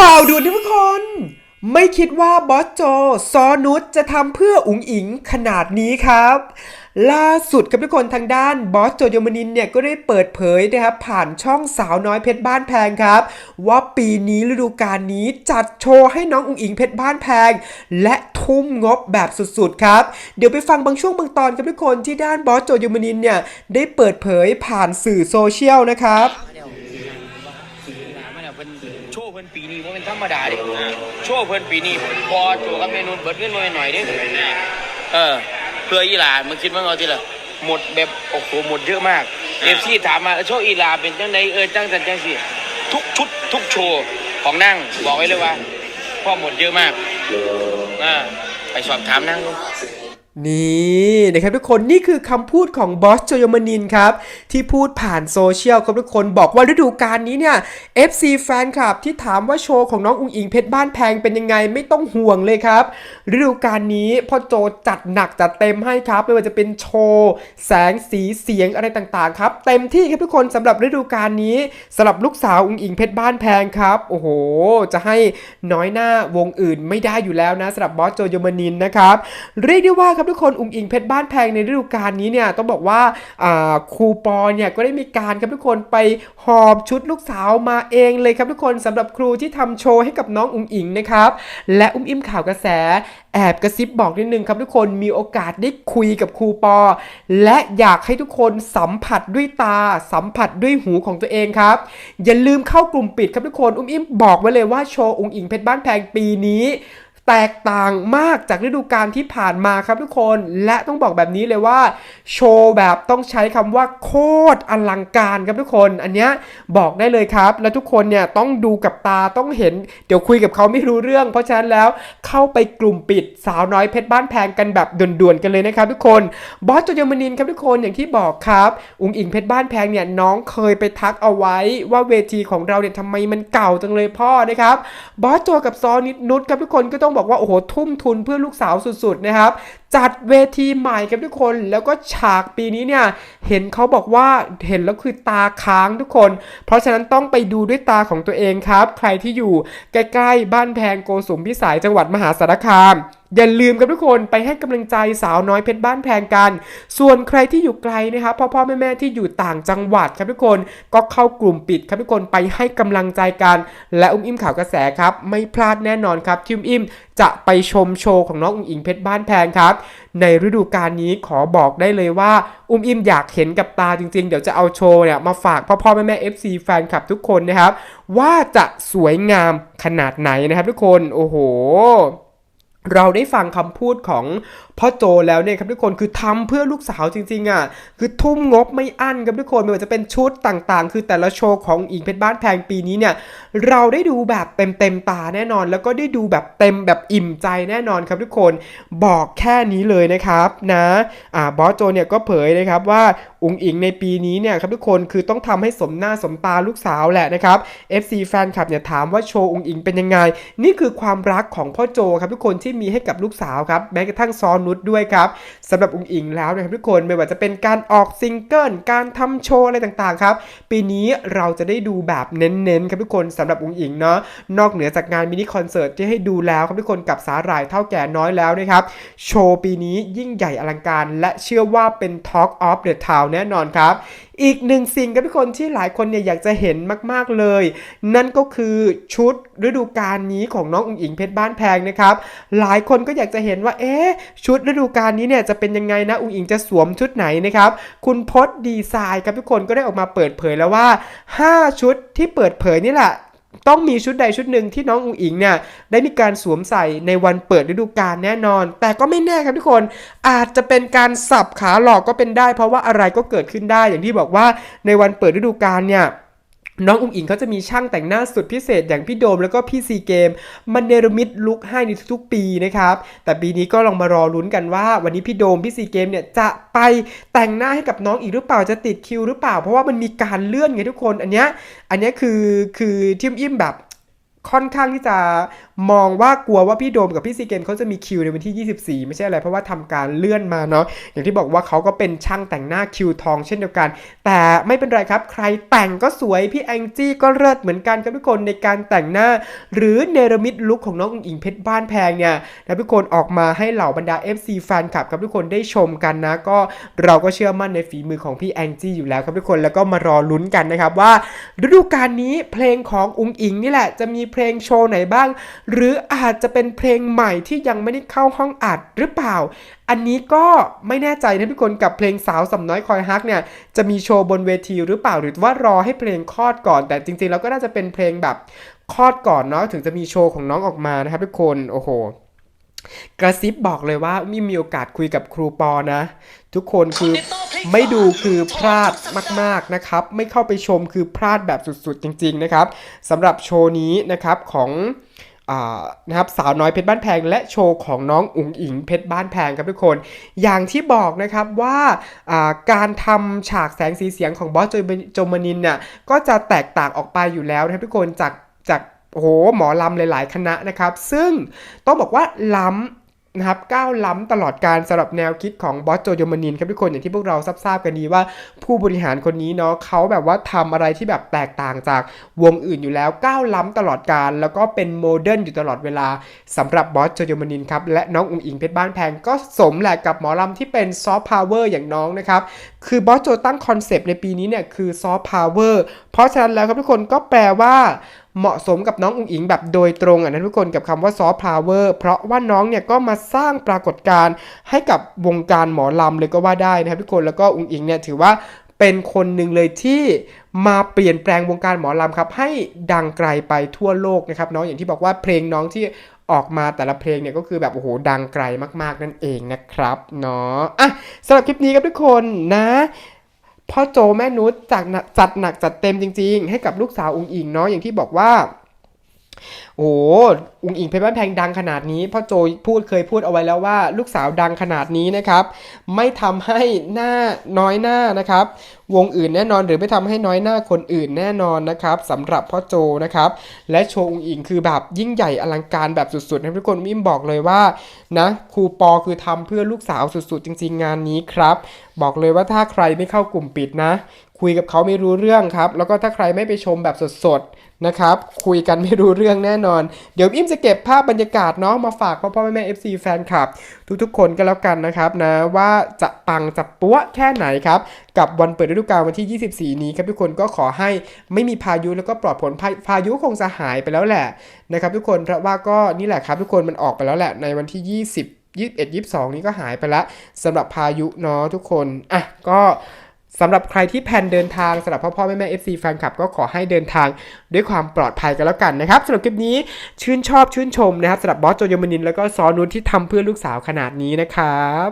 ข่าวด่วนทุกคน ไม่คิดว่าบอสโจซอนุชจะทำเพื่ออุ๋งอิงขนาดนี้ครับ ล่าสุดครับทุกคนทางด้านบอสโจโยมานินเนี่ยก็ได้เปิดเผยนะครับผ่านช่องสาวน้อยเพชรบ้านแพงครับ ว่าปีนี้ฤดูกาลนี้จัดโชว์ให้น้องอุ๋งอิงเพชรบ้านแพง และทุ่มงบแบบสุดๆครับ เดี๋ยวไปฟังบางช่วงบางตอนครับทุกคนที่ด้านบอสโจโยมานินเนี่ยได้เปิดเผยผ่านสื่อโซเชียลนะครับ พิ่นปีนี้ว่าเป็นธรรมดาเดิโชว์เพิ่นปีนี้พอโจกับเมนูเบิดเงินมาหน่อยเด้เออ เพื่ออีหลามึงคิดว่าเอาทีละหมดแบบโอ้โหหมดเยอะมากเอฟซีถามมาเออโชว์อีหลาเป็นจังไดเออจังจังจังสิทุกชุดทุกโชว์ของนั่งบอกไว้เลยว่าพ่อหมดเยอะมากอ่าไปสอบถามนั่งดู นี่นะครับทุกคนนี่คือคำพูดของบอสโจยมานินครับ ที่พูดผ่านโซเชียลครับทุกคนบอกว่าฤดูกาลนี้เนี่ย FC แฟนคลับที่ถามว่าโชว์ของน้องอุงอิงเพชรบ้านแพงเป็นยังไงไม่ต้องห่วงเลยครับ ฤดูกาลนี้พ่อโจจัดหนักจัดเต็มให้ครับไม่ว่าจะเป็นโชว์แสงสีเสียงอะไรต่างๆครับเต็มที่ครับทุกคนสำหรับฤดูกาลนี้สำหรับลูกสาวอุงอิงเพชรบ้านแพงครับโอ้โห จะให้น้อยหน้าวงอื่นไม่ได้อยู่แล้วนะสำหรับบอสโจยมานินนะครับเรียกได้ว่าครับทุกคนอุ๋งอิงเพชรบ้านแพงในฤดูกาลนี้เนี่ยต้องบอกว่าครูปอเนี่ยก็ได้มีการครับทุกคนไปหอบชุดลูกสาวมาเองเลยครับทุกคนสำหรับครูที่ทำโชว์ให้กับน้องอุ๋งอิงนะครับและอุ้มอิมข่าวกระแสแอบกระซิบบอกนิดนึงครับทุกคนมีโอกาสได้คุยกับครูปอ และอยากให้ทุกคนสัมผัสด้วยตา สัมผัสด้วยหูของตัวเองครับ อย่าลืมเข้ากลุ่มปิดครับทุกคน อุ้มอิมบอกไว้เลยว่าโชว์องค์อิงเพชรบ้านแพงปีนี้ แตกต่างมากจากฤดูกาลที่ผ่านมาครับทุกคนและต้องบอกแบบนี้เลยว่าโชว์แบบต้องใช้คำว่าโคตรอลังการครับทุกคน อันเนี้ยบอกได้เลยครับ และทุกคนเนี่ยต้องดูกับตาต้องเห็น เดี๋ยวคุยกับเขาไม่รู้เรื่อง เพราะฉะนั้นแล้วเข้าไปกลุ่มปิดสาวน้อยเพชรบ้านแพงกันแบบด่วนๆกันเลยนะครับทุกคนบอสโจยมนินครับทุกคนอย่างที่บอกครับอุงอิงเพชรบ้านแพงเนี่ยน้องเคยไปทักเอาไว้ว่าเวทีของเราเนี่ยทำไมมันเก่าจังเลยพ่อนะครับบอสโจกับซอนิดนุชครับทุกคนก็ต้องบอกอกว่าโอ้โหทุ่มทุนเพื่อลูกสาวสุดๆนะครับ จัดเวทีใหม่กับทุกคนแล้วก็ฉากปีนี้เนี่ยเห็นเขาบอกว่าเห็นแล้วคือตาค้างทุกคน เพราะฉะนั้นต้องไปดูด้วยตาของตัวเองครับ ใครที่อยู่ใกล้ๆบ้านแพงโกสุมพิสัยจังหวัดมหาสารคาม อย่าลืมครับทุกคนไปให้กำลังใจสาวน้อยเพชรบ้านแพงกัน ส่วนใครที่อยู่ไกลนะครับพ่อพ่อแม่แม่ที่อยู่ต่างจังหวัดครับทุกคนก็เข้ากลุ่มปิดครับทุกคนไปให้กำลังใจกัน และอุ้มอิ่มข่าวกระแสครับไม่พลาดแน่นอนครับที่อุ้มอิ่มจะไปชมโชว์ของน้องอุ้งอิงเพชรบ้านแพงครับ ในฤดูกาลนี้ขอบอกได้เลยว่า อุ้มอิ่มอยากเห็นกับตาจริง ๆ เดี๋ยวจะเอาโชว์เนี่ยมาฝากพ่อพ่อแม่แม่ FC แฟนคลับทุกคนนะครับว่าจะสวยงามขนาดไหนนะครับทุกคนโอ้โห เราได้ฟังคำพูดของพ่อโจแล้วเนี่ยครับทุกคนคือทำเพื่อลูกสาวจริงๆอะคือทุ่มงบไม่อั้นครับทุกคนไม่ว่าจะเป็นชุดต่างๆ คือแต่ละโชว์ของอิงเพชรบ้านแพงปีนี้เนี่ยเราได้ดูแบบเต็มๆตาแน่นอน แล้วก็ได้ดูแบบเต็มแบบอิ่มใจแน่นอนครับทุกคนบอกแค่นี้เลยนะครับนะอ่าบอสโจเนี่ยก็เผยนะครับว่าอุงอิงในปีนี้เนี่ยครับทุกคนคือต้องทำให้สมหน้าสมตาลูกสาวแหละนะครับ FC แฟนคลับเนี่ยถามว่าโชว์อุงอิงเป็นยังไง นี่คือความรักของพ่อโจครับทุกคนที่มีให้กับลูกสาวครับแม้กระทั่งซอนุชด้วยครับสำหรับอุงอิงแล้วนะครับทุกคนไม่ว่าจะเป็นการออกซิงเกิลการทำโชว์อะไรต่างๆครับปีนี้เราจะได้ดูแบบเน้นๆครับทุกคนสำหรับอุงอิงเนาะนอกเหนือจากงานมินิคอนเสิร์ตที่ให้ดูแล้วครับทุกคนกับสาหร่ายเท่าแก่น้อยแล้วนะครับโชว์ปีนี้ยิ่งใหญ่อลังการ และเชื่อว่าเป็น Talk of the Town แน่นอนครับ อีกหนึ่งสิ่งกับทุกคนที่หลายคนเนี่ยอยากจะเห็นมากๆเลย นั่นก็คือชุดฤดูกาลนี้ของน้องอุ๋งอิงเพชรบ้านแพงนะครับ หลายคนก็อยากจะเห็นว่าเอ๊ะชุดฤดูกาลนี้เนี่ยจะเป็นยังไงนะอุ๋งอิงจะสวมชุดไหนนะครับคุณพศดีไซน์ครับทุกคนก็ได้ออกมาเปิดเผยแล้วว่า 5 ชุดที่เปิดเผยนี่แหละ ต้องมีชุดใดชุดหนึ่งที่น้องอุ๋งอิงเนี่ยได้มีการสวมใส่ในวันเปิดฤดูกาลแน่นอน แต่ก็ไม่แน่ครับทุกคนอาจจะเป็นการสับขาหลอกก็เป็นได้ เพราะว่าอะไรก็เกิดขึ้นได้อย่างที่บอกว่าในวันเปิดฤดูกาลเนี่ย น้องอุ๋งอิงเขาจะมีช่างแต่งหน้าสุดพิเศษอย่างพี่โดมแล้วก็พี่ซีเกมมันเนรมิตลุคให้ในทุกๆ ปีนะครับ แต่ปีนี้ก็ลองมารอลุ้นกันว่า วันนี้พี่โดมพี่ซีเกมเนี่ยจะไปแต่งหน้าให้กับน้องอีกหรือเปล่าจะติดคิวหรือเปล่า เพราะว่ามันมีการเลื่อนไงทุกคนอันเนี้ยอันเนี้ยคือคือทิมอิ่มแบบ ค่อนข้างที่จะมองว่ากลัวว่าพี่โดมกับพี่ซีเกมเขาจะมีคิวในวันที่ 24 ไม่ใช่อะไรเพราะว่าทำการเลื่อนมาเนาะอย่างที่บอกว่าเขาก็เป็นช่างแต่งหน้าคิวทองเช่นเดียวกัน แต่ไม่เป็นไรครับใครแต่งก็สวยพี่แองจี้ก็เลิศเหมือนกันครับทุกคนในการแต่งหน้า หรือเนรมิตลุคของน้องอุ๋งอิงเพชรบ้านแพงเนี่ยนะทุกคนออกมาให้เหล่าบรรดา FC แฟนคลับครับทุกคนได้ชมกันนะ ก็เราก็เชื่อมั่นในฝีมือของพี่แองจี้อยู่แล้วครับทุกคนแล้วก็มารอลุ้นกันนะครับว่าฤดูกาลนี้เพลงของอุ๋งอิงนี่แหละจะมีเพลงโชว์ไหนบ้าง หรืออาจจะเป็นเพลงใหม่ที่ยังไม่ได้เข้าห้องอัดหรือเปล่า อันนี้ก็ไม่แน่ใจนะทุกคนกับเพลงสาวสำน้อยคอยฮักเนี่ยจะมีโชว์บนเวทีหรือเปล่าหรือว่ารอให้เพลงคลอดก่อน แต่จริงๆแล้วก็น่าจะเป็นเพลงแบบคลอดก่อนเนาะถึงจะมีโชว์ของน้องออกมานะครับทุกคนโอ้โหกระซิบบอกเลยว่ามีมีโอกาสคุยกับครูปอนะ ทุกคนคือ ไม่ดูคือพลาดมากๆนะครับ ไม่เข้าไปชมคือพลาดแบบสุดๆจริงๆนะครับสำหรับโชว์นี้นะครับของอนะครับสาวน้อยเพชรบ้านแพง และโชว์ของน้องอุ๋งอิงเพชรบ้านแพงครับทุกคน อย่างที่บอกนะครับว่าการทำฉากแสงสีเสียงของบอสโจโจมานินเนี่ยก็จะแตกต่างออกไปอยู่แล้วนะครับทุกคนจากจากโอ้โหหมอลำหลาย ๆ คณะนะครับ ซึ่งต้องบอกว่าล้ำ นะครับก้าวล้ำตลอดการสำหรับแนวคิดของบอสโจโยมานินครับทุกคนอย่างที่พวกเราทราบๆกันดีว่า ผู้บริหารคนนี้เนาะเขาแบบว่าทำอะไรที่แบบแตกต่างจากวงอื่นอยู่แล้วก้าวล้ำตลอดการ แล้วก็เป็นโมเดิร์นอยู่ตลอดเวลาสำหรับบอสโจโยมานินครับและน้องอุ๋งอิงเพชรบ้านแพงก็สมแหละกับหมอลำที่เป็นซอฟต์พาวเวอร์อย่างน้องนะครับคือบอสโจตั้งคอนเซปต์ในปีนี้เนี่ยคือซอฟต์พาวเวอร์เพราะฉะนั้นแล้วครับทุกคนก็แปลว่าเหมาะสมกับน้องอุ๋งอิงแบบโดยตรงอะนะทุกคนกับคำว่าซอฟต์พาวเวอร์เพราะว่าน้องเนี่ยก็มาสร้างปรากฏการณ์ให้กับวงการหมอลำเลยก็ว่าได้นะครับทุกคนแล้วก็อุ๋งอิงเนี่ยถือว่าเป็นคนหนึ่งเลยที่มาเปลี่ยนแปลงวงการหมอลำครับ ให้ดังไกลไปทั่วโลกนะครับน้องอย่างที่บอกว่าเพลงน้องที่ออกมาแต่ละเพลงเนี่ยก็คือแบบโอ้โหดังไกลมากๆนั่นเองนะครับเนาะอะสำหรับคลิปนี้ครับทุกคนนะ พ่อโจแม่นุชจัดหนักจัดหนักจัดเต็มจริง ๆ ให้กับลูกสาวองค์อิงเนาะอย่างที่บอกว่า โอ้โหอุงอิงเพชรบ้านแพงดังขนาดนี้พ่อโจพูดเคยพูดเอาไว้แล้วว่า ลูกสาวดังขนาดนี้นะครับ ไม่ทำให้หน้าน้อยหน้านะครับ วงอื่นแน่นอนหรือไม่ทำให้น้อยหน้าคนอื่นแน่นอนนะครับสำหรับพ่อโจนะครับ และโชว์อุงอิงคือแบบยิ่งใหญ่อลังการแบบสุดๆนะทุกคนมิมบอกเลยว่านะครูปอคือทำเพื่อลูกสาวสุดๆ จริงๆ งานนี้ครับ บอกเลยว่าถ้าใครไม่เข้ากลุ่มปิดนะ คุยกับเขาไม่รู้เรื่องครับ แล้วก็ถ้าใครไม่ไปชมแบบสดๆนะครับ คุยกันไม่รู้เรื่องแน่นอน เดี๋ยวอิมจะเก็บภาพบรรยากาศเนาะมาฝากพ่อพ่อแม่แม่ FC แฟนคลับ ทุกๆคนก็แล้วกันนะครับนะว่าจะปังจะปั้วแค่ไหนครับ กับวันเปิดฤดูกาลวันที่ 24 นี้ครับทุกคนก็ขอให้ไม่มีพายุแล้วก็ปลอดผลพาพายุคงจะหายไปแล้วแหละนะครับทุกคนเพราะว่าก็นี่แหละครับทุกคนมันออกไปแล้วแหละในวันที่ 20 21 22 นี้ก็หายไปล้วสำหรับพายุเนาะทุกคนอะก็ สำหรับใครที่แพนเดินทางสำหรับพ่อพ่อแม่แม่ FC แฟนคลับก็ขอให้เดินทางด้วยความปลอดภัยกันแล้วกันนะครับสำหรับคลิปนี้ชื่นชอบชื่นชมนะครับสำหรับบอสโจยมนินแล้วก็ซอนุชที่ทำเพื่อลูกสาวขนาดนี้นะครับ